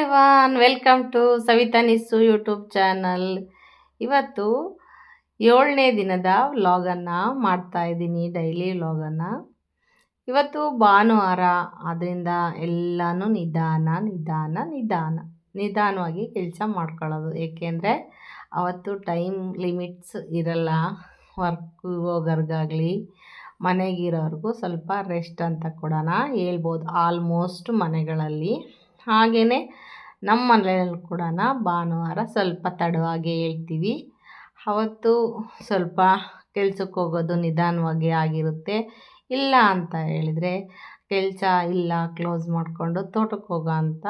Everyone welcome to Savita ನಿಸ್ಸು YouTube channel ಇವತ್ತು ಏಳನೇ ದಿನದ ವ್ಲಾಗನ್ನು ಮಾಡ್ತಾ ಇದ್ದೀನಿ ಡೈಲಿ ವ್ಲಾಗನ್ನು ಇವತ್ತು ಭಾನುವಾರ ಆದ್ದರಿಂದ ಎಲ್ಲನೂ ನಿಧಾನ ನಿಧಾನ ನಿಧಾನ. ನಿಧಾನವಾಗಿ ಕೆಲಸ ಮಾಡ್ಕೊಳ್ಳೋದು. ಏಕೆಂದರೆ ಅವತ್ತು ಟೈಮ್ ಲಿಮಿಟ್ಸ್ ಇರಲ್ಲ. ವರ್ಕ್ ಹೋಗೋರ್ಗಾಗಲಿ, ಮನೆಗಿರೋರ್ಗೂ ಸ್ವಲ್ಪ ರೆಸ್ಟ್ ಅಂತ ಕೂಡ ಹೇಳ್ಬೋದು. ಆಲ್ಮೋಸ್ಟ್ ಮನೆಗಳಲ್ಲಿ. ಹಾಗೆಯೇ ನಮ್ಮ ಮನೆಯಲ್ಲಿ ಕೂಡ ಭಾನುವಾರ ಸ್ವಲ್ಪ ತಡವಾಗಿ ಹೇಳ್ತೀವಿ. ಅವತ್ತು ಸ್ವಲ್ಪ ಕೆಲ್ಸಕ್ಕೆ ಹೋಗೋದು ನಿಧಾನವಾಗಿ ಆಗಿರುತ್ತೆ. ಇಲ್ಲ ಅಂತ ಹೇಳಿದರೆ, ಕೆಲಸ ಇಲ್ಲ ಕ್ಲೋಸ್ ಮಾಡಿಕೊಂಡು ತೋಟಕ್ಕೆ ಹೋಗೋ ಅಂತ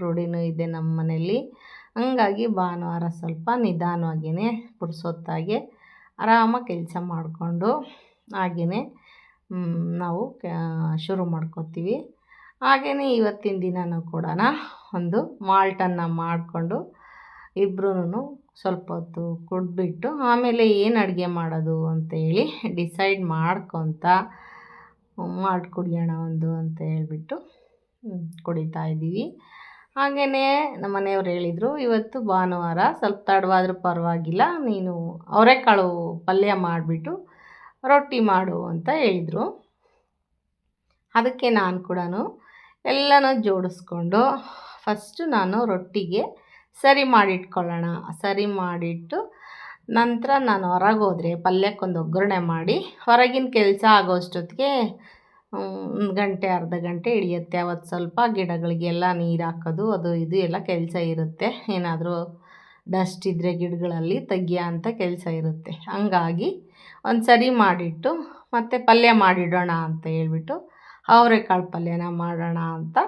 ರೂಢಿನೂ ಇದೆ ನಮ್ಮ ಮನೆಯಲ್ಲಿ. ಹಂಗಾಗಿ ಭಾನುವಾರ ಸ್ವಲ್ಪ ನಿಧಾನವಾಗಿಯೇ ಪುರ್ಸೊತ್ತಾಗೆ ಆರಾಮಾಗಿ ಕೆಲಸ ಮಾಡಿಕೊಂಡು ಹಾಗೆಯೇ ನಾವು ಶುರು ಮಾಡ್ಕೋತೀವಿ. ಹಾಗೆಯೇ ಇವತ್ತಿನ ದಿನವೂ ಕೂಡ ಒಂದು ಮಾಲ್ಟನ್ನು ಮಾಡಿಕೊಂಡು ಇಬ್ಬರೂ ಸ್ವಲ್ಪ ಹೊತ್ತು ಕುಡಿದ್ಬಿಟ್ಟು ಆಮೇಲೆ ಏನು ಅಡುಗೆ ಮಾಡೋದು ಅಂತೇಳಿ ಡಿಸೈಡ್ ಮಾಡ್ಕೊತ ಮಾಡಿ ಕುಡಿಯೋಣ ಒಂದು ಅಂತ ಹೇಳಿಬಿಟ್ಟು ಕುಡಿತಾ ಇದ್ದೀವಿ. ಹಾಗೆಯೇ ನಮ್ಮ ಮನೆಯವ್ರು ಹೇಳಿದರು, ಇವತ್ತು ಭಾನುವಾರ ಸ್ವಲ್ಪ ತಡವಾದರೂ ಪರವಾಗಿಲ್ಲ, ನೀನು ಅವರೆಕಾಳು ಪಲ್ಯ ಮಾಡಿಬಿಟ್ಟು ರೊಟ್ಟಿ ಮಾಡು ಅಂತ ಹೇಳಿದರು. ಅದಕ್ಕೆ ನಾನು ಕೂಡ ಎಲ್ಲನೂ ಜೋಡಿಸ್ಕೊಂಡು ಫಸ್ಟು ನಾನು ರೊಟ್ಟಿಗೆ ಸರಿ ಮಾಡಿಟ್ಕೊಳ್ಳೋಣ. ಸರಿ ಮಾಡಿಟ್ಟು ನಂತರ ನಾನು ಹೊರಗೆ ಹೋದರೆ ಪಲ್ಯಕ್ಕೊಂದು ಒಗ್ಗರಣೆ ಮಾಡಿ ಹೊರಗಿನ ಕೆಲಸ ಆಗೋಷ್ಟೊತ್ತಿಗೆ ಒಂದು ಗಂಟೆ, ಅರ್ಧ ಗಂಟೆ ಹಿಡಿಯುತ್ತೆ. ಅವತ್ತು ಸ್ವಲ್ಪ ಗಿಡಗಳಿಗೆಲ್ಲ ನೀರು ಹಾಕೋದು, ಅದು ಇದು ಎಲ್ಲ ಕೆಲಸ ಇರುತ್ತೆ. ಏನಾದರೂ ಡಸ್ಟ್ ಇದ್ದರೆ ಗಿಡಗಳಲ್ಲಿ ತೆಗಿಯೋ ಅಂತ ಕೆಲಸ ಇರುತ್ತೆ. ಹಂಗಾಗಿ ಒಂದು ಸರಿ ಮಾಡಿಟ್ಟು ಮತ್ತು ಪಲ್ಯ ಮಾಡಿಡೋಣ ಅಂತ ಹೇಳ್ಬಿಟ್ಟು ಅವರೆಕಾಳು ಪಲ್ಯನ ಮಾಡೋಣ ಅಂತ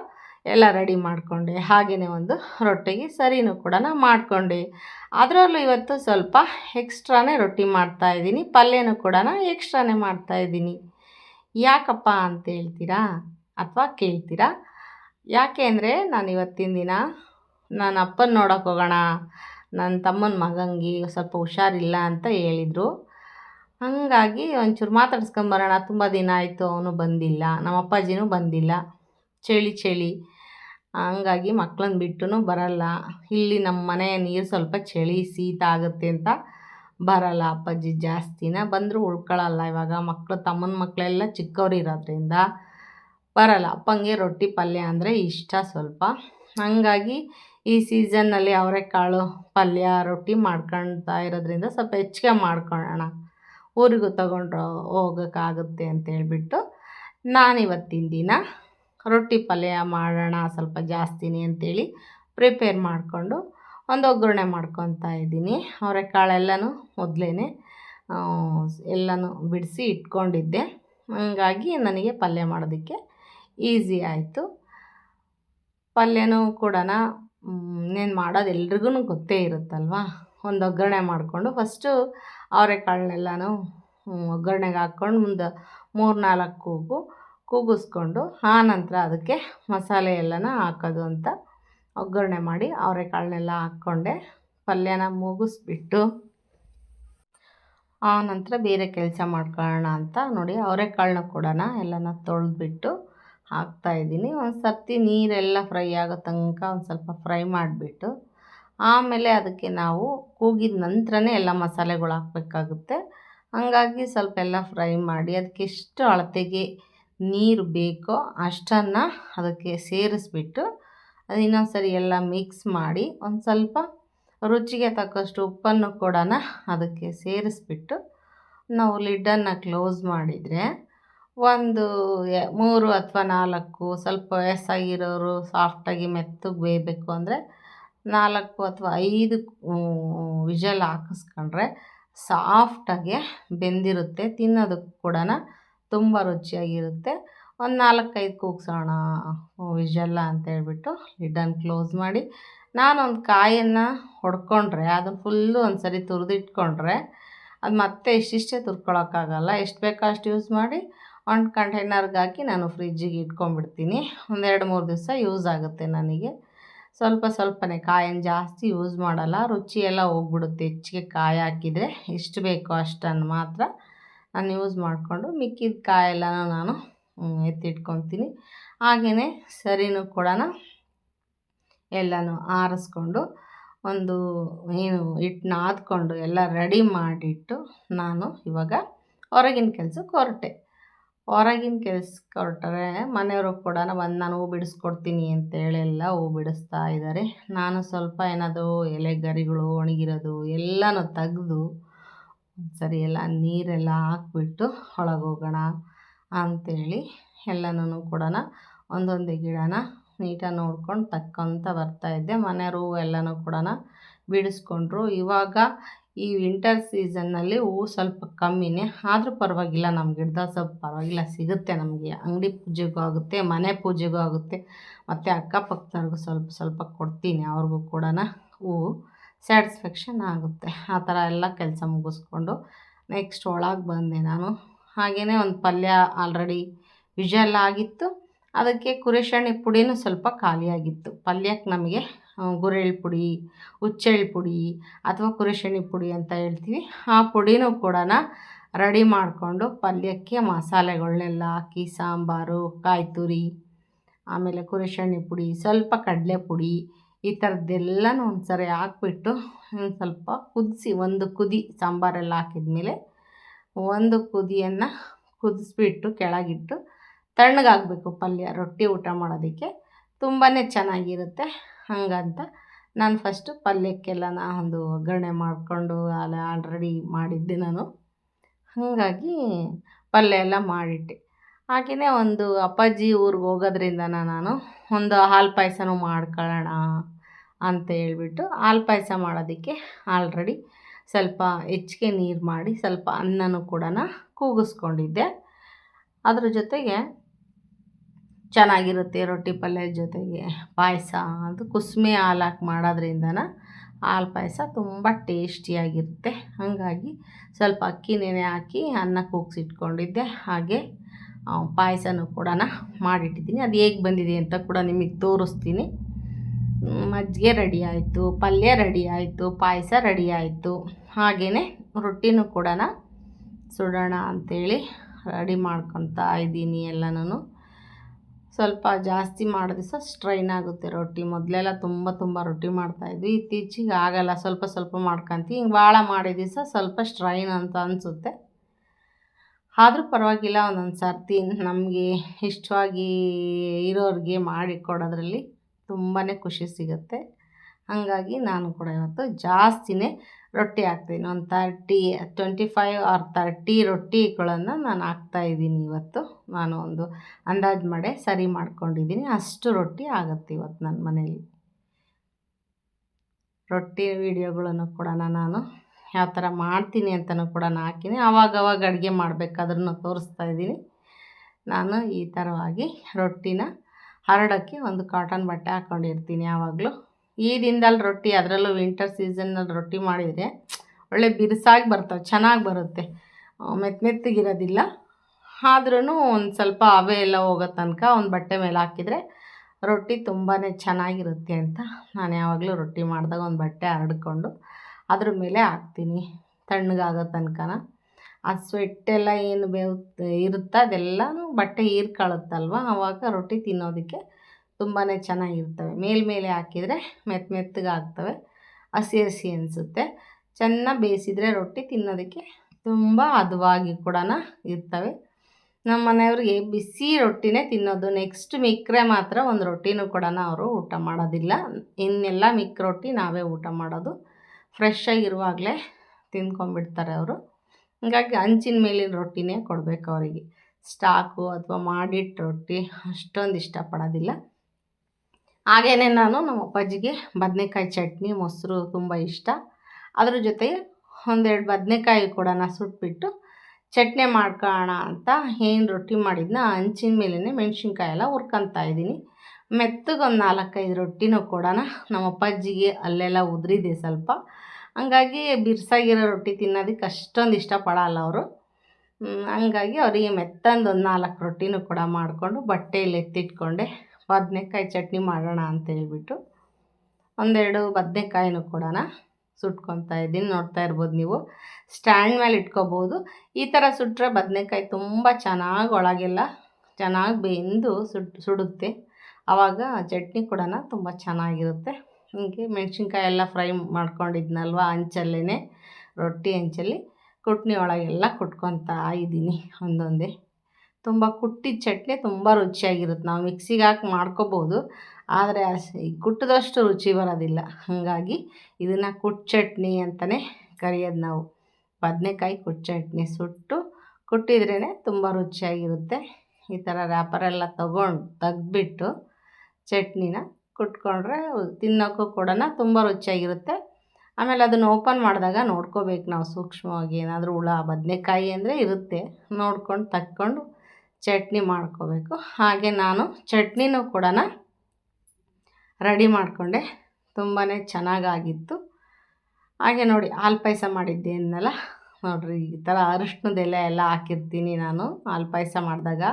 ಎಲ್ಲ ರೆಡಿ ಮಾಡಿಕೊಂಡೆ. ಹಾಗೆಯೇ ಒಂದು ರೊಟ್ಟಿಗೆ ಸರಿನೂ ಕೂಡ ಮಾಡಿಕೊಂಡೆ. ಅದರಲ್ಲೂ ಇವತ್ತು ಸ್ವಲ್ಪ ಎಕ್ಸ್ಟ್ರಾನೇ ರೊಟ್ಟಿ ಮಾಡ್ತಾಯಿದ್ದೀನಿ ಪಲ್ಯನೂ ಕೂಡ ಎಕ್ಸ್ಟ್ರಾನೇ ಮಾಡ್ತಾಯಿದ್ದೀನಿ ಯಾಕಪ್ಪ ಅಂತ ಹೇಳ್ತೀರಾ ಅಥವಾ ಕೇಳ್ತೀರಾ? ಯಾಕೆ ಅಂದರೆ ನಾನು ಇವತ್ತಿನ ದಿನ ನನ್ನ ಅಪ್ಪನ ನೋಡೋಕೆ ಹೋಗೋಣ. ನನ್ನ ತಮ್ಮನ ಮಗಂಗೆ ಸ್ವಲ್ಪ ಹುಷಾರಿಲ್ಲ ಅಂತ ಹೇಳಿದರು. ಹಾಗಾಗಿ ಒಂಚೂರು ಮಾತಾಡ್ಸ್ಕೊಂಬರೋಣ. ತುಂಬ ದಿನ ಆಯಿತು, ಅವನು ಬಂದಿಲ್ಲ. ನಮ್ಮ ಅಪ್ಪಾಜಿನೂ ಬಂದಿಲ್ಲ. ಚಳಿ ಚಳಿ. ಹಂಗಾಗಿ ಮಕ್ಳನ್ನ ಬಿಟ್ಟು ಬರಲ್ಲ. ಇಲ್ಲಿ ನಮ್ಮ ಮನೆ ನೀರು ಸ್ವಲ್ಪ ಚಳಿ, ಶೀತ ಆಗುತ್ತೆ ಅಂತ ಬರಲ್ಲ. ಅಪ್ಪಾಜಿ ಜಾಸ್ತಿನ ಬಂದರೂ ಉಳ್ಕೊಳ್ಳಲ್ಲ ಇವಾಗ ಮಕ್ಕಳು ತಮ್ಮನ ಮಕ್ಕಳೆಲ್ಲ ಚಿಕ್ಕವ್ರು ಇರೋದ್ರಿಂದ ಬರಲ್ಲ. ಅಪ್ಪಂಗೆ ರೊಟ್ಟಿ ಪಲ್ಯ ಅಂದರೆ ಇಷ್ಟ ಸ್ವಲ್ಪ. ಹಾಗಾಗಿ ಈ ಸೀಸನ್ನಲ್ಲಿ ಅವರೆಕಾಳು ಪಲ್ಯ, ರೊಟ್ಟಿ ಮಾಡ್ಕೊಳ್ತಾ ಇರೋದ್ರಿಂದ ಸ್ವಲ್ಪ ಹೆಚ್ಚಿಗೆ ಮಾಡ್ಕೊಳ್ಳೋಣ. ಊರಿಗೂ ತಗೊಂಡು ಹೋಗೋಕ್ಕಾಗುತ್ತೆ ಅಂತೇಳ್ಬಿಟ್ಟು ನಾನು ಇವತ್ತಿನ ದಿನ ರೊಟ್ಟಿ ಪಲ್ಯ ಮಾಡೋಣ ಸ್ವಲ್ಪ ಜಾಸ್ತಿನೇ ಅಂತೇಳಿ ಪ್ರಿಪೇರ್ ಮಾಡಿಕೊಂಡು ಒಂದು ಒಗ್ಗರಣೆ ಮಾಡ್ಕೊತಾ ಇದ್ದೀನಿ. ಅವರೆಕಾಳೆಲ್ಲನೂ ಮೊದಲೇ ಎಲ್ಲನೂ ಬಿಡಿಸಿ ಇಟ್ಕೊಂಡಿದ್ದೆ. ಹಾಗಾಗಿ ನನಗೆ ಪಲ್ಯ ಮಾಡೋದಕ್ಕೆ ಈಸಿ ಆಯಿತು. ಪಲ್ಯನೂ ಕೂಡ ನಾನು ಮಾಡೋದು ಎಲ್ರಿಗೂ ಗೊತ್ತೇ ಇರುತ್ತಲ್ವ? ಒಂದು ಒಗ್ಗರಣೆ ಮಾಡಿಕೊಂಡು ಫಸ್ಟು ಅವರೆಕಾಳನ್ನೆಲ್ಲನೂ ಒಗ್ಗರಣೆಗೆ ಹಾಕ್ಕೊಂಡು ಮುಂದೆ ಮೂರು ನಾಲ್ಕು ಕೂಗು, ಕೂಗಿಸ್ಕೊಂಡು ಆನಂತರ ಅದಕ್ಕೆ ಮಸಾಲೆ ಎಲ್ಲನ ಹಾಕೋದು ಅಂತ ಒಗ್ಗರಣೆ ಮಾಡಿ ಅವರೆಕಾಳನ್ನೆಲ್ಲ ಹಾಕ್ಕೊಂಡೆ, ಪಲ್ಯನ ಮುಗಿಸ್ಬಿಟ್ಟು ಆನಂತರ ಬೇರೆ ಕೆಲಸ ಮಾಡ್ಕೊಳ್ಳೋಣ ಅಂತ ನೋಡಿ ಅವರೆಕಾಳನ್ನ ಕೂಡ ಎಲ್ಲನ ತೊಳೆದ್ಬಿಟ್ಟು ಹಾಕ್ತಾಯಿದ್ದೀನಿ ಒಂದು ಸರ್ತಿ ನೀರೆಲ್ಲ ಫ್ರೈ ಆಗೋ ತನಕ ಒಂದು ಸ್ವಲ್ಪ ಫ್ರೈ ಮಾಡಿಬಿಟ್ಟು ಆಮೇಲೆ ಅದಕ್ಕೆ ನಾವು ಕೂಗಿದ ನಂತರನೇ ಎಲ್ಲ ಮಸಾಲೆಗಳು ಹಾಕಬೇಕಾಗುತ್ತೆ. ಹಾಗಾಗಿ ಸ್ವಲ್ಪ ಎಲ್ಲ ಫ್ರೈ ಮಾಡಿ ಅದಕ್ಕೆ ಎಷ್ಟು ಅಳತೆಗೆ ನೀರು ಬೇಕೋ ಅಷ್ಟನ್ನು ಅದಕ್ಕೆ ಸೇರಿಸ್ಬಿಟ್ಟು ಅದು ಇನ್ನೊಂದು ಸರಿ ಎಲ್ಲ ಮಿಕ್ಸ್ ಮಾಡಿ ಒಂದು ಸ್ವಲ್ಪ ರುಚಿಗೆ ತಕ್ಕಷ್ಟು ಉಪ್ಪನ್ನು ಕೂಡ ಅದಕ್ಕೆ ಸೇರಿಸ್ಬಿಟ್ಟು ನಾವು ಲಿಡ್ಡನ್ನು ಕ್ಲೋಸ್ ಮಾಡಿದರೆ ಒಂದು ಮೂರು ಅಥವಾ ನಾಲ್ಕು ಸ್ವಲ್ಪ ವಯಸ್ಸಾಗಿರೋರು ಸಾಫ್ಟಾಗಿ ಮೆತ್ತಗೆ ಬೇಯಬೇಕು ಅಂದರೆ ನಾಲ್ಕು ಅಥವಾ ಐದು ವಿಷಲ್ ಹಾಕಿಸ್ಕೊಂಡ್ರೆ ಸಾಫ್ಟಾಗಿ ಬೆಂದಿರುತ್ತೆ, ತಿನ್ನೋದಕ್ಕೆ ಕೂಡ ತುಂಬ ರುಚಿಯಾಗಿರುತ್ತೆ. ಒಂದು ನಾಲ್ಕೈದು ಕೂಗ್ಸೋಣ ವಿಷಲ್ಲ ಅಂತ ಹೇಳ್ಬಿಟ್ಟು ಲಿಡ್ಡನ್ನು ಕ್ಲೋಸ್ ಮಾಡಿ. ನಾನೊಂದು ಕಾಯನ್ನು ಹೊಡ್ಕೊಂಡ್ರೆ, ಅದನ್ನು ಫುಲ್ಲು ಒಂದು ಸರಿ ತುರಿದಿಟ್ಕೊಂಡ್ರೆ ಅದು ಮತ್ತೆ ಇಷ್ಟಿಷ್ಟೇ ತುರ್ಕೊಳೋಕ್ಕಾಗಲ್ಲ. ಎಷ್ಟು ಬೇಕೋ ಅಷ್ಟು ಯೂಸ್ ಮಾಡಿ ಒಂದು ಕಂಟೈನರ್ಗೆ ಹಾಕಿ ನಾನು ಫ್ರಿಜ್ಜಿಗೆ ಇಟ್ಕೊಂಡ್ಬಿಡ್ತೀನಿ. ಒಂದೆರಡು ಮೂರು ದಿವಸ ಯೂಸ್ ಆಗುತ್ತೆ ನನಗೆ. ಸ್ವಲ್ಪ ಸ್ವಲ್ಪನೇ ಕಾಯನ್ನು ಜಾಸ್ತಿ ಯೂಸ್ ಮಾಡಲ್ಲ. ರುಚಿ ಎಲ್ಲ ಹೋಗ್ಬಿಡುತ್ತೆ. ಹೆಚ್ಚಿಗೆ ಕಾಯಿ ಹಾಕಿದರೆ ಎಷ್ಟು ಬೇಕೋ ಅಷ್ಟನ್ನು ಮಾತ್ರ ನಾನು ಯೂಸ್ ಮಾಡಿಕೊಂಡು ಮಿಕ್ಕಿದ ಕಾಯೆಲ್ಲನೂ ನಾನು ಎತ್ತಿಟ್ಕೊತೀನಿ ಹಾಗೆಯೇ ಸರಿನೂ ಕೂಡ ಎಲ್ಲನೂ ಆರಿಸ್ಕೊಂಡು ಒಂದು ಏನು ಹಿಟ್ಟು ನಾದ್ಕೊಂಡು ಎಲ್ಲ ರೆಡಿ ಮಾಡಿಟ್ಟು ನಾನು ಇವಾಗ ಹೊರಗಿನ ಕೆಲಸಕ್ಕೆ ಹೊರಟೆ. ಹೊರಗಿನ ಕೆಲ್ಸಕ್ಕೆ ಹೊರಟ್ರೆ ಮನೆಯವರು ಕೂಡ ಬಂದು ನಾನು ಹೂ ಬಿಡಿಸ್ಕೊಡ್ತೀನಿ ಅಂತೇಳಿ ಎಲ್ಲ ಹೂ ಬಿಡಿಸ್ತಾ ಇದ್ದಾರೆ ನಾನು ಸ್ವಲ್ಪ ಏನಾದರೂ ಎಲೆ ಗರಿಗಳು ಒಣಗಿರೋದು ಎಲ್ಲನೂ ತೆಗೆದು ಸರಿ ಎಲ್ಲ ನೀರೆಲ್ಲ ಹಾಕ್ಬಿಟ್ಟು ಒಳಗೋಗೋಣ ಅಂಥೇಳಿ ಎಲ್ಲನೂ ಕೂಡ ಒಂದೊಂದೇ ಗಿಡನ ನೀಟಾಗಿ ನೋಡ್ಕೊಂಡು ತಕ್ಕೊತ ಬರ್ತಾಯಿದ್ದೆ ಮನೆಯವರು ಎಲ್ಲನೂ ಕೂಡ ಬಿಡಿಸ್ಕೊಂಡ್ರು. ಇವಾಗ ಈ ವಿಂಟರ್ ಸೀಸನ್ನಲ್ಲಿ ಹೂವು ಸ್ವಲ್ಪ ಕಮ್ಮಿನೇ, ಆದರೂ ಪರವಾಗಿಲ್ಲ ನಮ್ಮ ಗಿಡದ ಸ್ವಲ್ಪ ಪರವಾಗಿಲ್ಲ, ಸಿಗುತ್ತೆ ನಮಗೆ. ಅಂಗಡಿ ಪೂಜೆಗೂ ಆಗುತ್ತೆ, ಮನೆ ಪೂಜೆಗೂ ಆಗುತ್ತೆ. ಮತ್ತು ಅಕ್ಕಪಕ್ಕದವ್ರಿಗೂ ಸ್ವಲ್ಪ ಸ್ವಲ್ಪ ಕೊಡ್ತೀನಿ, ಅವ್ರಿಗೂ ಕೂಡ ಹೂವು ಸ್ಯಾಟಿಸ್ಫ್ಯಾಕ್ಷನ್ ಆಗುತ್ತೆ. ಆ ಥರ ಎಲ್ಲ ಕೆಲಸ ಮುಗಿಸ್ಕೊಂಡು ನೆಕ್ಸ್ಟ್ ಒಳಗೆ ಬಂದೆ ನಾನು. ಹಾಗೆಯೇ ಒಂದು ಪಲ್ಯ ಆಲ್ರೆಡಿ ವಿಜಲ್ ಆಗಿತ್ತು. ಅದಕ್ಕೆ ಕುರೇಶಾಣಿ ಪುಡಿನೂ ಸ್ವಲ್ಪ ಖಾಲಿಯಾಗಿತ್ತು. ಪಲ್ಯಕ್ಕೆ ನಮಗೆ ಗುರೆಳ್ಳು ಪುಡಿ, ಹುಚ್ಚೆಳ್ಳು ಪುಡಿ ಅಥವಾ ಕುರಿಶಣಿ ಪುಡಿ ಅಂತ ಹೇಳ್ತೀವಿ. ಆ ಪುಡಿನೂ ಕೂಡ ರೆಡಿ ಮಾಡಿಕೊಂಡು ಪಲ್ಯಕ್ಕೆ ಮಸಾಲೆಗಳನ್ನೆಲ್ಲ ಹಾಕಿ, ಸಾಂಬಾರು ಕಾಯಿ ತುರಿ ಆಮೇಲೆ ಕುರೆಶಾಣಿ ಪುಡಿ, ಸ್ವಲ್ಪ ಕಡಲೆ ಪುಡಿ ಈ ಥರದ್ದೆಲ್ಲನೂ ಒಂದು ಸರಿ ಹಾಕ್ಬಿಟ್ಟು ಒಂದು ಸ್ವಲ್ಪ ಕುದಿಸಿ, ಒಂದು ಕುದಿ ಸಾಂಬಾರೆಲ್ಲ ಹಾಕಿದ್ಮೇಲೆ ಒಂದು ಕುದಿಯನ್ನು ಕುದಿಸ್ಬಿಟ್ಟು ಕೆಳಗಿಟ್ಟು ತಣ್ಣಗಾಗಬೇಕು ಪಲ್ಯ, ರೊಟ್ಟಿ ಊಟ ಮಾಡೋದಕ್ಕೆ. ತುಂಬಾ ಚೆನ್ನಾಗಿರುತ್ತೆ. ಹಾಗಂತ ನಾನು ಫಸ್ಟು ಪಲ್ಯಕ್ಕೆಲ್ಲ ನಾ ಒಂದು ಒಗ್ಗರಣೆ ಮಾಡಿಕೊಂಡು ಅಲ್ಲ ಆಲ್ರೆಡಿ ಮಾಡಿದ್ದೆ ನಾನು. ಹಾಗಾಗಿ ಪಲ್ಯ ಎಲ್ಲ ಮಾಡಿಟ್ಟೆ. ಹಾಗೆಯೇ ಒಂದು ಅಪ್ಪಾಜಿ ಊರಿಗೆ ಹೋಗೋದ್ರಿಂದ ನಾನು ಒಂದು ಹಾಲು ಪಾಯಸನೂ ಮಾಡ್ಕೊಳ್ಳೋಣ ಅಂತ ಹೇಳ್ಬಿಟ್ಟು ಹಾಲು ಪಾಯಸ ಮಾಡೋದಕ್ಕೆ ಆಲ್ರೆಡಿ ಸ್ವಲ್ಪ ಹೆಚ್ಚಿಗೆ ನೀರು ಮಾಡಿ ಸ್ವಲ್ಪ ಅನ್ನನೂ ಕೂಡ ಕೂಗಿಸ್ಕೊಂಡಿದ್ದೆ. ಅದ್ರ ಜೊತೆಗೆ ಚೆನ್ನಾಗಿರುತ್ತೆ ರೊಟ್ಟಿ ಪಲ್ಯದ ಜೊತೆಗೆ ಪಾಯಸ ಅದು ಕುಸುಮೆ ಹಾಲು ಹಾಕಿ ಮಾಡೋದ್ರಿಂದನ ಹಾಲು ಪಾಯಸ ತುಂಬ ಟೇಸ್ಟಿಯಾಗಿರುತ್ತೆ. ಹಾಗಾಗಿ ಸ್ವಲ್ಪ ಅಕ್ಕಿ ನೆನೆ ಹಾಕಿ ಅನ್ನ ಕೂಗಿಸಿಟ್ಕೊಂಡಿದ್ದೆ ಹಾಗೆ ಪಾಯಸನೂ ಕೂಡ ಮಾಡಿಟ್ಟಿದ್ದೀನಿ. ಅದು ಹೇಗೆ ಬಂದಿದೆ ಅಂತ ಕೂಡ ನಿಮಗೆ ತೋರಿಸ್ತೀನಿ. ಮಜ್ಜಿಗೆ ರೆಡಿ ಆಯಿತು, ಪಲ್ಯ ರೆಡಿ ಆಯಿತು, ಪಾಯಸ ರೆಡಿ ಆಯಿತು. ಹಾಗೆಯೇ ರೊಟ್ಟಿನೂ ಕೂಡ ಸುಡೋಣ ಅಂಥೇಳಿ ರೆಡಿ ಮಾಡ್ಕೊತಾ ಇದ್ದೀನಿ ಎಲ್ಲನೂ ಸ್ವಲ್ಪ ಜಾಸ್ತಿ ಮಾಡಿದ್ರೆ ಸಹ ಸ್ಟ್ರೈನ್ ಆಗುತ್ತೆ ರೊಟ್ಟಿ. ಮೊದಲೆಲ್ಲ ತುಂಬ ತುಂಬ ರೊಟ್ಟಿ ಮಾಡ್ತಾಯಿದ್ವಿ ಇತ್ತೀಚಿಗೆ ಆಗಲ್ಲ. ಸ್ವಲ್ಪ ಸ್ವಲ್ಪ ಮಾಡ್ಕೊಂತೀವಿ. ಹಿಂಗೆ ಭಾಳ ಮಾಡಿದ ದಿವಸ ಸ್ವಲ್ಪ ಸ್ಟ್ರೈನ್ ಅಂತ ಅನಿಸುತ್ತೆ. ಆದರೂ ಪರವಾಗಿಲ್ಲ, ಒಂದೊಂದು ಸರ್ತಿ ನಮಗೆ ಇಷ್ಟವಾಗಿ ಇರೋರಿಗೆ ಮಾಡಿ ಕೊಡೋದ್ರಲ್ಲಿ ತುಂಬಾ ಖುಷಿ ಸಿಗುತ್ತೆ. ಹಾಗಾಗಿ ನಾನು ಕೂಡ ಇವತ್ತು ಜಾಸ್ತಿನೇ ರೊಟ್ಟಿ ಹಾಕ್ತೀನಿ. ಒಂದು thirty twenty five or thirty ರೊಟ್ಟಿಗಳನ್ನು ನಾನು ಹಾಕ್ತಾಯಿದ್ದೀನಿ ಇವತ್ತು. ನಾನು ಒಂದು ಅಂದಾಜು ಮಾಡಿ, ಸರಿ ಮಾಡ್ಕೊಂಡಿದ್ದೀನಿ. ಅಷ್ಟು ರೊಟ್ಟಿ ಆಗುತ್ತೆ ಇವತ್ತು ನನ್ನ ಮನೇಲಿ. ರೊಟ್ಟಿ ವೀಡಿಯೋಗಳನ್ನು ಕೂಡ ನಾನು ಯಾವ ಥರ ಮಾಡ್ತೀನಿ ಅಂತಲೂ ಕೂಡ ಹಾಕಿನಿ. ಆವಾಗವಾಗ ಅಡುಗೆ ಮಾಡಬೇಕಾದ್ರೂ ತೋರಿಸ್ತಾ ಇದ್ದೀನಿ. ನಾನು ಈ ಥರವಾಗಿ ರೊಟ್ಟಿನ ಹರಡೋಕ್ಕೆ ಒಂದು ಕಾಟನ್ ಬಟ್ಟೆ ಹಾಕ್ಕೊಂಡಿರ್ತೀನಿ ಯಾವಾಗಲೂ. ಈ ದಿನದಲ್ಲಿ ರೊಟ್ಟಿ, ಅದರಲ್ಲೂ ವಿಂಟರ್ ಸೀಸನ್ನಲ್ಲಿ ರೊಟ್ಟಿ ಮಾಡಿದರೆ ಒಳ್ಳೆ ಬಿರುಸಾಗಿ ಬರ್ತವೆ, ಚೆನ್ನಾಗಿ ಬರುತ್ತೆ. ಮೆತ್ತ ಮೆತ್ತಗಿರೋದಿಲ್ಲ. ಆದ್ರೂ ಒಂದು ಸ್ವಲ್ಪ ಹಬೆ ಎಲ್ಲ ಹೋಗೋ ತನಕ ಒಂದು ಬಟ್ಟೆ ಮೇಲೆ ಹಾಕಿದರೆ ರೊಟ್ಟಿ ತುಂಬಾ ಚೆನ್ನಾಗಿರುತ್ತೆ ಅಂತ ನಾನು ಯಾವಾಗಲೂ ರೊಟ್ಟಿ ಮಾಡಿದಾಗ ಒಂದು ಬಟ್ಟೆ ಹರಡ್ಕೊಂಡು ಅದ್ರ ಮೇಲೆ ಹಾಕ್ತೀನಿ. ತಣ್ಣಗಾಗೋ ತನಕನ. ಆ ಸ್ವೆಟ್ಟೆಲ್ಲ ಏನು ಬೇವು, ಇರುತ್ತೆ ಅದೆಲ್ಲನೂ ಬಟ್ಟೆ ಹೀರ್ಕೊಳ್ಳುತ್ತಲ್ವ ಆವಾಗ ರೊಟ್ಟಿ ತಿನ್ನೋದಕ್ಕೆ ತುಂಬಾ ಚೆನ್ನಾಗಿರ್ತವೆ. ಮೇಲ್ಮೇಲೆ ಹಾಕಿದರೆ ಮೆತ್ತ ಮೆತ್ತಗೆ ಆಗ್ತವೆ. ಹಸಿ ಹಸಿ ಅನಿಸುತ್ತೆ. ಚೆನ್ನಾಗಿ ಬೇಯಿಸಿದರೆ ರೊಟ್ಟಿ ತಿನ್ನೋದಕ್ಕೆ ತುಂಬ ಹದವಾಗಿ ಕೂಡ ಇರ್ತವೆ. ನಮ್ಮ ಮನೆಯವ್ರಿಗೆ ಬಿಸಿ ರೊಟ್ಟಿನೇ ತಿನ್ನೋದು ನೆಕ್ಸ್ಟ್ ಮಿಕ್ಕರೆ ಮಾತ್ರ ಒಂದು ರೊಟ್ಟಿನೂ ಕೂಡ ಅವರು ಊಟ ಮಾಡೋದಿಲ್ಲ. ಇನ್ನೆಲ್ಲ ಮಿಕ್ಕ ರೊಟ್ಟಿ ನಾವೇ ಊಟ ಮಾಡೋದು. ಫ್ರೆಶ್ ಆಗಿರುವಾಗಲೇ ತಿಂದ್ಕೊಂಬಿಡ್ತಾರೆ ಅವರು. ಹಾಗಾಗಿ ಹಂಚಿನ ಮೇಲಿನ ರೊಟ್ಟಿನೇ ಕೊಡಬೇಕು ಅವರಿಗೆ. ಸ್ಟಾಕು ಅಥವಾ ಮಾಡಿಟ್ಟ ರೊಟ್ಟಿ ಅಷ್ಟೊಂದು ಇಷ್ಟಪಡೋದಿಲ್ಲ. ಹಾಗೆಯೇ ನಾನು ನಮ್ಮ ಅಪ್ಪಾಜಿಗೆ ಬದನೆಕಾಯಿ ಚಟ್ನಿ, ಮೊಸರು ತುಂಬ ಇಷ್ಟ. ಅದ್ರ ಜೊತೆಗೆ ಒಂದೆರಡು ಬದನೇಕಾಯಿ ಕೂಡ ಸುಟ್ಬಿಟ್ಟು ಚಟ್ನಿ ಮಾಡ್ಕೋಣ ಅಂತ ಏನು ರೊಟ್ಟಿ ಮಾಡಿದ್ನ ಹಂಚಿನ ಮೇಲೇ ಮೆಣಸಿನ್ಕಾಯಿ ಎಲ್ಲ ಹುರ್ಕೊತಾ ಇದ್ದೀನಿ. ಮೆತ್ತಗೊಂದು ನಾಲ್ಕೈದು ರೊಟ್ಟಿನೂ ಕೂಡ ನಮ್ಮ ಅಪ್ಪಾಜಿಗೆ ಅಲ್ಲೆಲ್ಲ ಉದುರಿದೆ ಸ್ವಲ್ಪ. ಹಂಗಾಗಿ ಬಿರ್ಸಾಗಿರೋ ರೊಟ್ಟಿ ತಿನ್ನೋದಕ್ಕೆ ಅಷ್ಟೊಂದು ಇಷ್ಟಪಡಲ್ಲ ಅವರು. ಹಂಗಾಗಿ ಅವರಿಗೆ ಮೆತ್ತಂದು ಒಂದು ನಾಲ್ಕು ರೊಟ್ಟಿನೂ ಕೂಡ ಮಾಡಿಕೊಂಡು ಬಟ್ಟೆಯಲ್ಲಿ ಎತ್ತಿಟ್ಕೊಂಡೆ ಬದನೇಕಾಯಿ ಚಟ್ನಿ ಮಾಡೋಣ ಅಂತ ಹೇಳ್ಬಿಟ್ಟು ಒಂದೆರಡು ಬದನೇಕಾಯಿನೂ ಕೂಡ ಸುಟ್ಕೊತಾ ಇದ್ದೀನಿ, ನೋಡ್ತಾ ಇರ್ಬೋದು ನೀವು. ಸ್ಟ್ಯಾಂಡ್ ಮೇಲೆ ಇಟ್ಕೋಬೋದು. ಈ ಥರ ಸುಟ್ಟರೆ ಬದನೇಕಾಯಿ ತುಂಬ ಚೆನ್ನಾಗಿ ಒಳಗೆಲ್ಲ ಚೆನ್ನಾಗಿ ಬೆಂದು ಸುಟ್ಟು ಸುಡುತ್ತೆ. ಆವಾಗ ಚಟ್ನಿ ಕೂಡ ತುಂಬ ಚೆನ್ನಾಗಿರುತ್ತೆ. ಹೀಗೆ ಮೆಣಸಿನ್ಕಾಯಿ ಎಲ್ಲ ಫ್ರೈ ಮಾಡ್ಕೊಂಡಿದ್ನಲ್ವ ಹಂಚಲ್ಲೇ ರೊಟ್ಟಿ ಹಂಚಲ್ಲಿ ಕುಟ್ನಿ ಒಳಗೆಲ್ಲ ಕುಟ್ಕೊತಾ ಇದ್ದೀನಿ ಒಂದೊಂದೇ. ತುಂಬ ಕುಟ್ಟಿದ ಚಟ್ನಿ ತುಂಬ ರುಚಿಯಾಗಿರುತ್ತೆ. ನಾವು ಮಿಕ್ಸಿಗೆ ಹಾಕಿ ಮಾಡ್ಕೋಬೋದು. ಆದರೆ ಕುಟ್ಟಿದಷ್ಟು ರುಚಿ ಬರೋದಿಲ್ಲ. ಹಾಗಾಗಿ ಇದನ್ನು ಕುಟ್ ಚಟ್ನಿ ಅಂತಲೇ ಕರೆಯೋದು ನಾವು. ಬದನೆಕಾಯಿ ಕುಟ್ ಚಟ್ನಿ ಸುಟ್ಟು ಕುಟ್ಟಿದ್ರೇ ತುಂಬ ರುಚಿಯಾಗಿರುತ್ತೆ. ಈ ಥರ ರ್ಯಾಪರೆಲ್ಲ ತಗೊಂಡು ತೆಗ್ದುಬಿಟ್ಟು ಚಟ್ನಿನ ಕುಟ್ಕೊಂಡ್ರೆ ತಿನ್ನೋಕ್ಕೂ ಕೂಡ ತುಂಬ ರುಚಿಯಾಗಿರುತ್ತೆ. ಆಮೇಲೆ ಅದನ್ನು ಓಪನ್ ಮಾಡಿದಾಗ ನೋಡ್ಕೋಬೇಕು ನಾವು ಸೂಕ್ಷ್ಮವಾಗಿ. ಏನಾದರೂ ಹುಳ, ಬದನೆಕಾಯಿ ಅಂದರೆ ಇರುತ್ತೆ. ನೋಡ್ಕೊಂಡು ತಕ್ಕೊಂಡು ಚಟ್ನಿ ಮಾಡ್ಕೋಬೇಕು. ಹಾಗೆ ನಾನು ಚಟ್ನಿನೂ ಕೂಡ ರೆಡಿ ಮಾಡಿಕೊಂಡೆ. ತುಂಬಾ ಚೆನ್ನಾಗಾಗಿತ್ತು. ಹಾಗೆ ನೋಡಿ, ಹಾಲು ಪಾಯಸ ಮಾಡಿದ್ದೆ ಅಂದಲ್ಲ ನೋಡಿರಿ ಈ ಥರ ಅರಿಶಿನದ ಎಲೆ ಎಲ್ಲ ಹಾಕಿರ್ತೀನಿ ನಾನು ಹಾಲು ಪಾಯಸ ಮಾಡಿದಾಗ.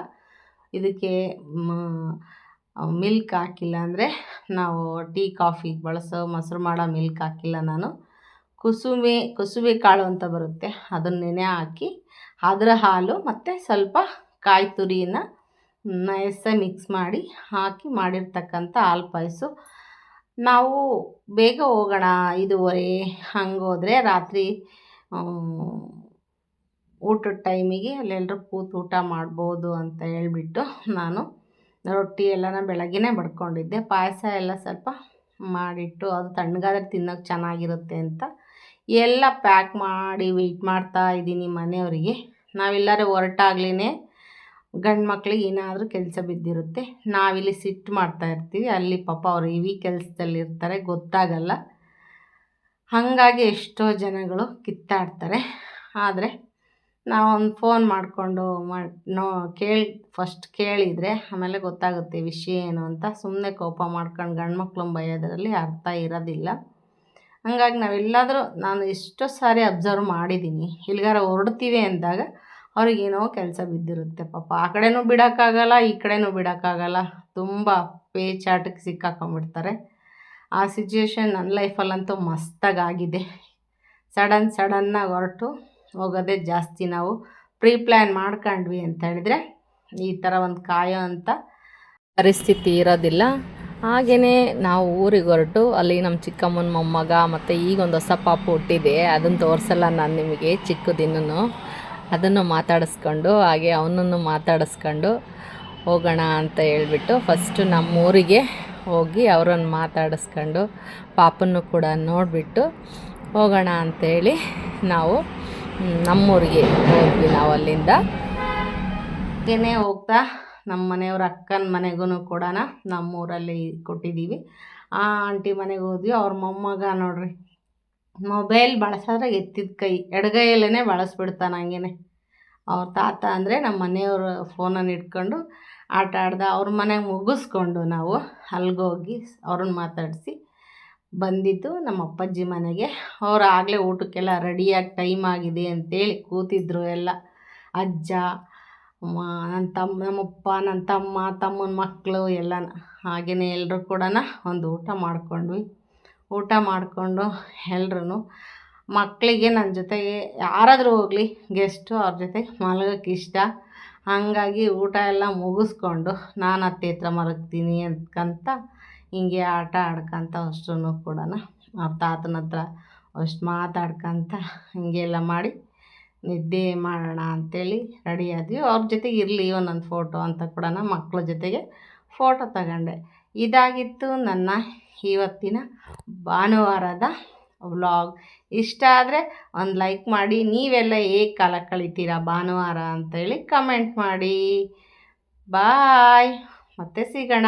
ಇದಕ್ಕೆ ಮಿಲ್ಕ್ ಹಾಕಿಲ್ಲ ಅಂದರೆ ನಾವು ಟೀ ಕಾಫಿಗೆ ಬಳಸೋ ಮೊಸರು ಮಾಡೋ ಮಿಲ್ಕ್ ಹಾಕಿಲ್ಲ ನಾನು. ಕುಸುಮೆ ಕುಸುಬೆ ಕಾಳು ಅಂತ ಬರುತ್ತೆ. ಅದನ್ನ ನೆನೆ ಹಾಕಿ, ಅದರ ಹಾಲು ಮತ್ತು ಸ್ವಲ್ಪ ಕಾಯಿ ತುರಿನ ನೈಸಾಗಿ ಮಿಕ್ಸ್ ಮಾಡಿ ಹಾಕಿ ಮಾಡಿರ್ತಕ್ಕಂಥ ಹಾಲು ಪಾಯಸ. ನಾವು ಬೇಗ ಹೋಗೋಣ ಇದುವರೆ ಹಂಗೋದ್ರೆ ರಾತ್ರಿ ಊಟದ ಟೈಮಿಗೆ ಅಲ್ಲೆಲ್ಲರೂ ಕೂತು ಊಟ ಮಾಡ್ಬೋದು ಅಂತ ಹೇಳಿಬಿಟ್ಟು ನಾನು ರೊಟ್ಟಿ ಎಲ್ಲನ ಬೆಳಗ್ಗೆ ಬಡ್ಕೊಂಡಿದ್ದೆ. ಪಾಯಸ ಎಲ್ಲ ಸ್ವಲ್ಪ ಮಾಡಿಟ್ಟು ಅದು ತಣ್ಣಗಾದ್ರೆ ತಿನ್ನೋಕೆ ಚೆನ್ನಾಗಿರುತ್ತೆ ಅಂತ ಎಲ್ಲ ಪ್ಯಾಕ್ ಮಾಡಿ ವೆಯ್ಟ್ ಮಾಡ್ತಾ ಇದ್ದೀನಿ ಮನೆಯವರಿಗೆ. ನಾವೆಲ್ಲರೂ ಹೊರಟಾಗ್ಲೇ ಗಂಡು ಮಕ್ಳಿಗೆ ಏನಾದರೂ ಕೆಲಸ ಬಿದ್ದಿರುತ್ತೆ. ನಾವಿಲ್ಲಿ ಸಿಟ್ಟು ಮಾಡ್ತಾ ಇರ್ತೀವಿ. ಅಲ್ಲಿ ಪಾಪ ಅವ್ರು ಇವಿ ಕೆಲಸದಲ್ಲಿರ್ತಾರೆ ಗೊತ್ತಾಗಲ್ಲ. ಹಾಗಾಗಿ ಎಷ್ಟೋ ಜನಗಳು ಕಿತ್ತಾಡ್ತಾರೆ. ಆದರೆ ನಾವೊಂದು ಫೋನ್ ಮಾಡಿಕೊಂಡು ನೋ, ಕೇಳಿ ಫಸ್ಟ್ ಕೇಳಿದರೆ ಆಮೇಲೆ ಗೊತ್ತಾಗುತ್ತೆ ವಿಷಯ ಏನು ಅಂತ. ಸುಮ್ಮನೆ ಕೋಪ ಮಾಡ್ಕೊಂಡು ಗಂಡು ಮಕ್ಳನ್ನ ಬೈಯೋದ್ರಲ್ಲಿ ಅರ್ಥ ಇರೋದಿಲ್ಲ. ಹಂಗಾಗಿ ನಾವೆಲ್ಲಾದರೂ, ನಾನು ಎಷ್ಟೋ ಸಾರಿ ಅಬ್ಸರ್ವ್ ಮಾಡಿದ್ದೀನಿ. ಇಲ್ಲಿಗಾರ ಹೊರಡ್ತೀವಿ ಅಂದಾಗ ಅವ್ರಿಗೇನೋ ಕೆಲಸ ಬಿದ್ದಿರುತ್ತೆ ಪಾಪ. ಆ ಕಡೆನೂ ಬಿಡೋಕ್ಕಾಗಲ್ಲ, ಈ ಕಡೆನೂ ಬಿಡೋಕ್ಕಾಗಲ್ಲ. ತುಂಬ ಪೇಚಾಟಕ್ಕೆ ಸಿಕ್ಕಾಕೊಂಡ್ಬಿಡ್ತಾರೆ. ಆ ಸಿಚುಯೇಷನ್ ನನ್ನ ಲೈಫಲ್ಲಂತೂ ಮಸ್ತಾಗಾಗಿದೆ. ಸಡನ್ ಸಡನ್ನಾಗಿ ಹೊರಟು ಹೋಗೋದೇ ಜಾಸ್ತಿ ನಾವು. ಪ್ರೀ ಪ್ಲ್ಯಾನ್ ಮಾಡ್ಕೊಂಡ್ವಿ ಅಂತ ಹೇಳಿದ್ರೆ ಈ ಥರ ಒಂದು ಕಾಯೋ ಅಂತ ಪರಿಸ್ಥಿತಿ ಇರೋದಿಲ್ಲ. ಹಾಗೆಯೇ ನಾವು ಊರಿಗೆ ಹೊರಟು, ಅಲ್ಲಿ ನಮ್ಮ ಚಿಕ್ಕಮ್ಮನ ಮೊಮ್ಮಗ ಮತ್ತು ಈಗ ಒಂದು ಹೊಸ ಪಾಪು ಹುಟ್ಟಿದೆ. ಅದನ್ನು ತೋರಿಸಲ್ಲ ನಾನು ನಿಮಗೆ ಚಿಕ್ಕದಿನೂ ಅದನ್ನು ಮಾತಾಡಿಸ್ಕೊಂಡು, ಹಾಗೆ ಅವನನ್ನು ಮಾತಾಡಿಸ್ಕೊಂಡು ಹೋಗೋಣ ಅಂತ ಹೇಳ್ಬಿಟ್ಟು ಫಸ್ಟು ನಮ್ಮೂರಿಗೆ ಹೋಗಿ ಅವರನ್ನು ಮಾತಾಡಿಸ್ಕೊಂಡು ಪಾಪನ್ನು ಕೂಡ ನೋಡಿಬಿಟ್ಟು ಹೋಗೋಣ ಅಂತೇಳಿ ನಾವು ನಮ್ಮೂರಿಗೆ ಹೋದ್ವಿ ನಾವು ಅಲ್ಲಿಂದ. ಹಾಗೇ ಹೋಗ್ತಾ ನಮ್ಮ ಮನೆಯವ್ರ ಅಕ್ಕನ ಮನೆಗೂ ಕೂಡ ನಮ್ಮೂರಲ್ಲಿ ಕೊಟ್ಟಿದ್ದೀವಿ. ಆ ಆಂಟಿ ಮನೆಗೆ ಹೋದ್ವಿ. ಅವ್ರ ಮೊಮ್ಮಗ ನೋಡ್ರಿ ಮೊಬೈಲ್ ಬಳಸಿದ್ರೆ ಎತ್ತಿದ ಕೈ ಎಡಗೈಯಲ್ಲೇ ಬಳಸ್ಬಿಡ್ತಾನೆ ಹಂಗೇ ಅವ್ರ ತಾತ ಅಂದರೆ ನಮ್ಮ ಮನೆಯವರು ಫೋನನ್ನು ಇಟ್ಕೊಂಡು ಆಟ ಆಡ್ದೆ ಅವ್ರ ಮನೆಗೆ ಮುಗಿಸ್ಕೊಂಡು ನಾವು ಅಲ್ಗೋಗಿ ಅವ್ರನ್ನ ಮಾತಾಡಿಸಿ ಬಂದಿದ್ದು ನಮ್ಮ ಅಪ್ಪಾಜಿ ಮನೆಗೆ. ಅವ್ರು ಆಗಲೇ ಊಟಕ್ಕೆಲ್ಲ ರೆಡಿಯಾಗಿ ಟೈಮ್ ಆಗಿದೆ ಅಂತೇಳಿ ಕೂತಿದ್ರು ಎಲ್ಲ. ಅಜ್ಜ ನನ್ನ ತಮ್ಮ ನಮ್ಮಪ್ಪ ನನ್ನ ತಮ್ಮ, ತಮ್ಮನ ಮಕ್ಕಳು ಎಲ್ಲ ಹಾಗೆಯೇ ಎಲ್ಲರೂ ಕೂಡ ಒಂದು ಊಟ ಮಾಡಿಕೊಂಡ್ವಿ. ಊಟ ಮಾಡಿಕೊಂಡು ಎಲ್ರೂ ಮಕ್ಕಳಿಗೆ ನನ್ನ ಜೊತೆಗೆ ಯಾರಾದರೂ ಹೋಗಲಿ ಗೆಸ್ಟು ಅವ್ರ ಜೊತೆ ಮಲಗೋಕ್ಕೆ ಇಷ್ಟ. ಹಾಗಾಗಿ ಊಟ ಎಲ್ಲ ಮುಗಿಸ್ಕೊಂಡು ನಾನು ಅತ್ತೆ ಹತ್ರ ಮಲಗ್ತೀನಿ ಅಂದ್ಕಂತ ಹಿಂಗೆ ಆಟ ಆಡ್ಕೊತ ಅಷ್ಟೂ ಕೂಡ ಅವ್ರ ತಾತನ ಹತ್ರ ಅಷ್ಟು ಮಾತಾಡ್ಕೊತ ಹಿಂಗೆಲ್ಲ ಮಾಡಿ, ನಿದ್ದೆ ಮಾಡೋಣ ಅಂಥೇಳಿ ರೆಡಿ ಆದ್ವಿ. ಅವ್ರ ಜೊತೆಗೆ ಇರಲಿ ಒಂದೊಂದು ಫೋಟೋ ಅಂತ ಕೂಡ ಮಕ್ಕಳ ಜೊತೆಗೆ ಫೋಟೋ ತಗೊಂಡೆ. ಇದಾಗಿತ್ತು ನನ್ನ ಇವತ್ತಿನ ಭಾನುವಾರದ ವ್ಲಾಗ್. ಇಷ್ಟ ಆದರೆ ಒಂದು ಲೈಕ್ ಮಾಡಿ. ನೀವೆಲ್ಲ ಹೇಗೆ ಕಾಲ ಕಳಿತೀರಾ ಭಾನುವಾರ ಅಂತೇಳಿ ಕಮೆಂಟ್ ಮಾಡಿ. ಬಾಯ್ ಮತ್ತೆ ಸಿಗೋಣ.